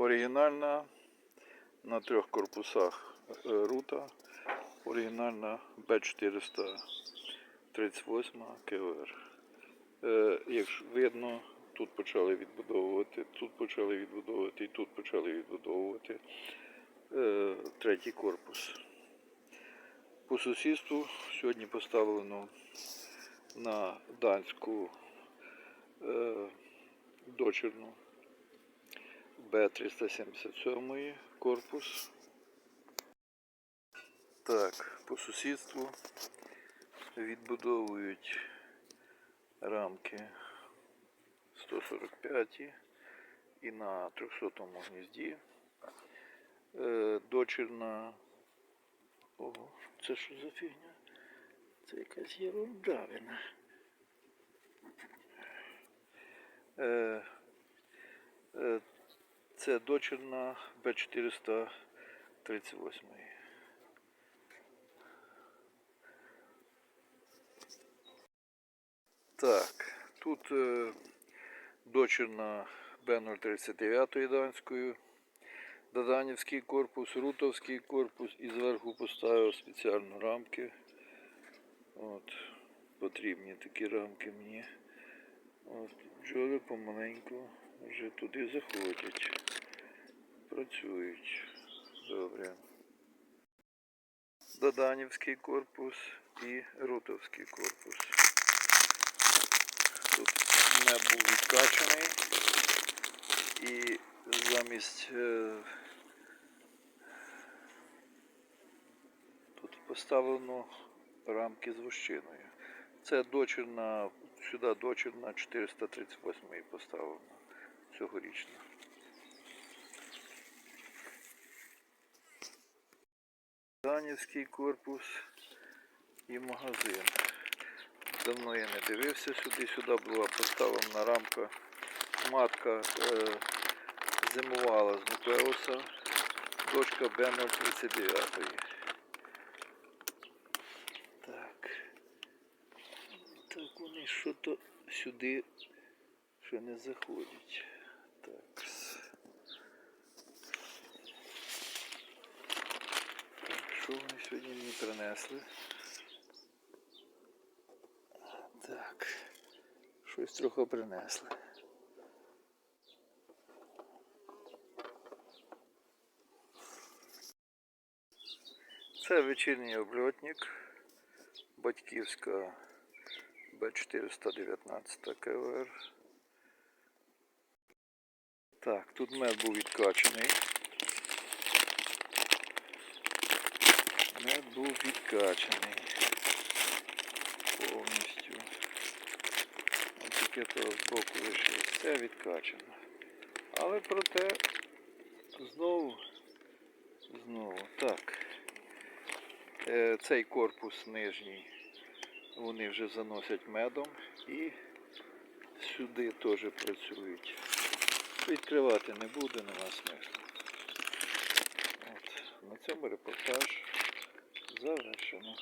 оригінальна на трьох корпусах е, рута. Оригінальна Б438 КВР. Е, Якщо видно, тут почали відбудовувати, тут почали відбудовувати і тут почали відбудовувати е, третій корпус. По сусідству сьогодні поставлено на данську дочірну Б377 корпус. Так, по сусідству відбудовують рамки 145 і на 300 гнізді. Е, дочірна. Ого, це що за фігня? Це якась ерундавина. Е, е, це дочірна Б438. Так, тут е, дочірна Б039 данською, Даданівський корпус, Рутовський корпус і зверху поставив спеціально рамки. От, потрібні такі рамки мені. От, бджоли помаленьку вже туди заходять. Працюють. Добре. Даданівський корпус і Рутовський корпус. Тут не був відкачаний і замість е, тут поставлено рамки з вощиною. Це дочірна, сюди дочірна 438 поставлена цьогорічна. Данівський корпус і магазин. Давно я не дивився сюди. Сюди була поставлена рамка. Матка е, зимувала з нуклеуса, дочка Б039. Так. Так вони що-то сюди ще не заходять. Так. Так, що вони сьогодні мені принесли? Так. Щось трохи принесли. Це вечірній обльотник. Батьківська Б419 КВР. Так, тут мед був відкачаний. Мед був відкачаний повністю. Тільки того з боку лишилось. Все відкачано. Але проте знову, знову, так. Е, Цей корпус нижній вони вже заносять медом і сюди теж працюють. Відкривати не буде, нема смислу. От. На цьому репортаж завершено.